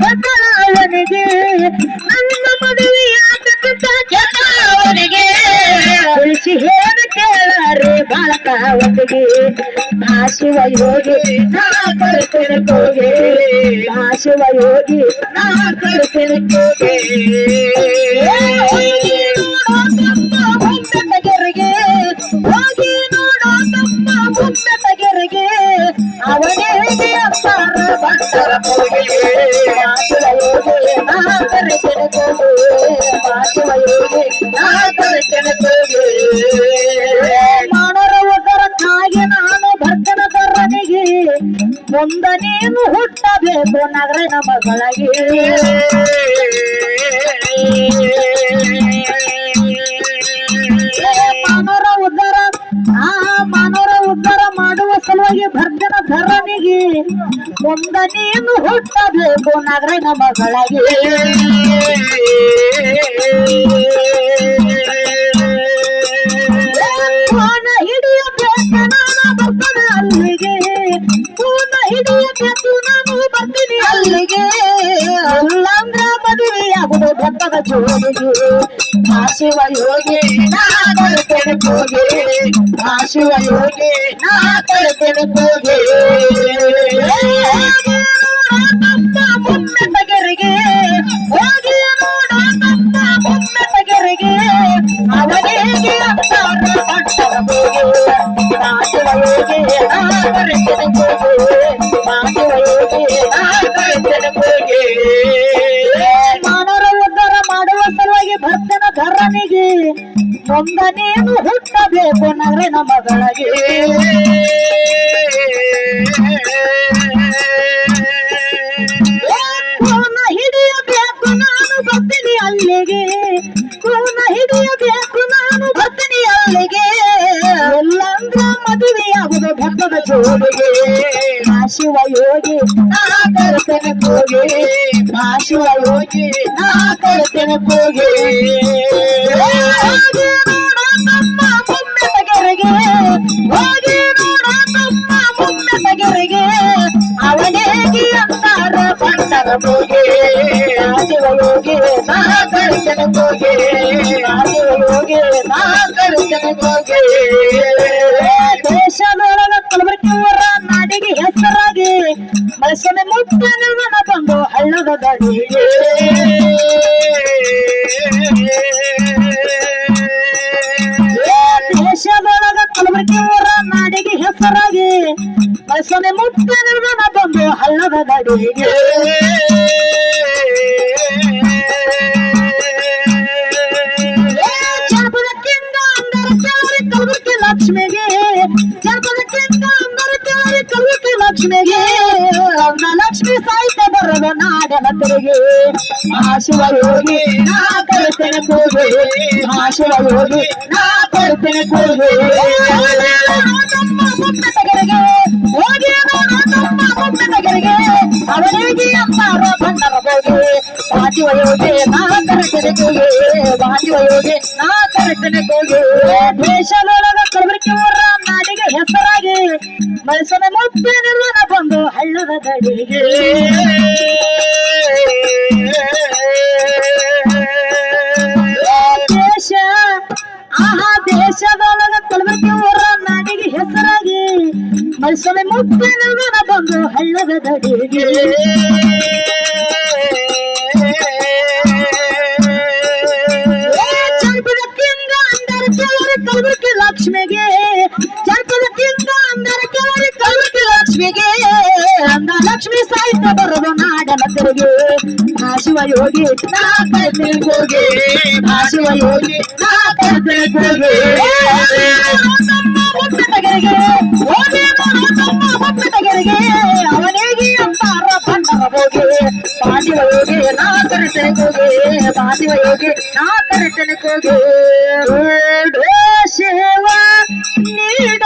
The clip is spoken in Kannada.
ಅವನಿಗೆ ನನ್ನ ಮದುವೆಯಾಗಬೇಕಂತ ಅವನಿಗೆ ತುಳಸಿ ಹೇಳಿ ಕೇಳಾರೆ ಬಾಳಕ ಒಟ್ಟಿಗೆ ಯೋಗಿ ನಾ ಕರ್ತೇನೆ ಕೋಗೆ ಯೋಗಿ ನಾ ಕೋಗೆ ಕಾಗೆ ನಾನು ಮುಂದ ನೀನು ಹುಟ್ಟಬೇಕು ನಗರನ ಮಗಳಿಗೆ. ಮನೋರ ಉದ್ಧಾರ ಆ ಮಾನವರ ಉದ್ಧಾರ ಮಾಡುವ ಸಲುವಾಗಿ ಭರ್ಜನ ಧರನಿಗೆ ಮುಂದ ನೀನು ಹುಟ್ಟಬೇಕು ನಗರನ ಮಗಳಿಗೆ. ಪೂನ ಹಿಡಿಯಬೇಕು ನಾನು ಬರ್ತೀನಿ ಅಲ್ಲಿಗೆ ಅಲ್ಲಂದ್ರ ಮದುವೆಯಾಗುದು ಭತ್ತದ ಜೋಡಿಗೆ ಆ ಶಿವ ಯೋಗಿ ನಾ ಕರ್ತೇನೆ ಹೋಗಿ ಶಿವ ಯೋಗಿ ನಾ ಕರ್ತೇನೆ ಹೋಗಿ ಧರನಿಗೆ ಮುಂದ ನೀನು ಹುಟ್ಟಬೇಕು ನರನ ಮಗಳಿಗೆ ಕೂನ ಹಿಡಿಯಬೇಕು ನಾನು ಬರ್ತೀನಿ ಅಲ್ಲಿಗೆ. ಕೂನ ಹಿಡಿಯಬೇಕು ನಾನು ಬರ್ತೀನಿ ಅಲ್ಲಿಗೆ. ಎಲ್ಲಂದ್ರ ಮದುವೆಯಾಗುದು ಭಕ್ತದ ಜೋಡಿಗೆ. ಶಿವ ಯೋಗಿ ನಾ ಕರ್ತನ ಹೋಗಿ ಭಾಷುವ ಯೋಗಿ ನಾ ಕರ್ತನ ಹೋಗಿ ಹೋಗಿ ನೋಡ ತಮ್ಮ ಮುಮ್ಮೆ ತಗೆರೆಗೆ ಅವನಿಗೆ ಅಂತಾರ ಪಂಡರ ಹೋಗಿ ಶಿವ ಯೋಗಿ ನಾ ಕರ್ತನ ಹೋಗಿ ಯೋಗಿ ನಾ ಕರ್ತನ ಹೋಗಿ ದೇಶದೊಳಗ ಮೈಸೂರಿನ ಮುಟ್ಟ ಮನ ಬಂದು ಹಳ್ಳದ ದಾಡಿ ದೇಶದೊಳಗ ಕಲಬುರಗಿ ಊರ ನಾಡಿಗೆ ಹೆಸರಾಗಿ ಮೈಸೂರಿನ ಮುಟ್ಟ ಮನ ಬಂದು ಹಳ್ಳದ ದಡಿಗೆ ಬರದ ಮಹಾಶಿವ ಯೋಗಿ ನಾ ಕಳಿಸಿನ ಕೂಗು ಮಹಾಶಿವ ಯೋಗಿ ನಾ ಕರ್ತೇನೆ ಕೂಗಿ ಹೋಗಿ. ನಾ ಕರ್ತೇನೆ ಕೂಗಿ ನಾಡಿಗೆ ಹೆಸರಾಗಿ ಮೈಸೂರ ಮುತ್ತೆ ನಿರ್ಮಾಣ ಬಂದು ಹಳ್ಳದ ದಡಿಗೆ ದೇಶದೊಳಗ ಕಲಬುರಗಿ ಊರ ನಾಡಿಗೆ ಹೆಸರಾಗಿ ಮೈಸೂರಿನ ಮುತ್ತೆ ನಿರ್ಮಾಣ ಬಂದು ಹಳ್ಳದ ದಡಿಗೆ ಕೆಲವರು ಕಲಬುರಗಿ ಲಕ್ಷ್ಮಿಗೆ. ಜನಪದಕ್ಕಿಂತ ಅಂದರ ಕೆಲವರು ಕಲಬುರಗಿ ಲಕ್ಷ್ಮಿಗೆ. ಅಂದ ಲಕ್ಷ್ಮಿ ಸಾಹಿತ್ಯ ಬರೋದು ನಾಡನ ತೆರಿಗೆ. ಶಿವ ಯೋಗಿ ನಾ ಹೋಗಿ ಯೋಗಿ ನಾ ಕರೆ ಹೋಗಿ ತಗರಿಗೆ ಹೋಗಿ ಅವನಿಗೆ ನಾ ಹೋಗಿ ಶಿವ ನೀಡ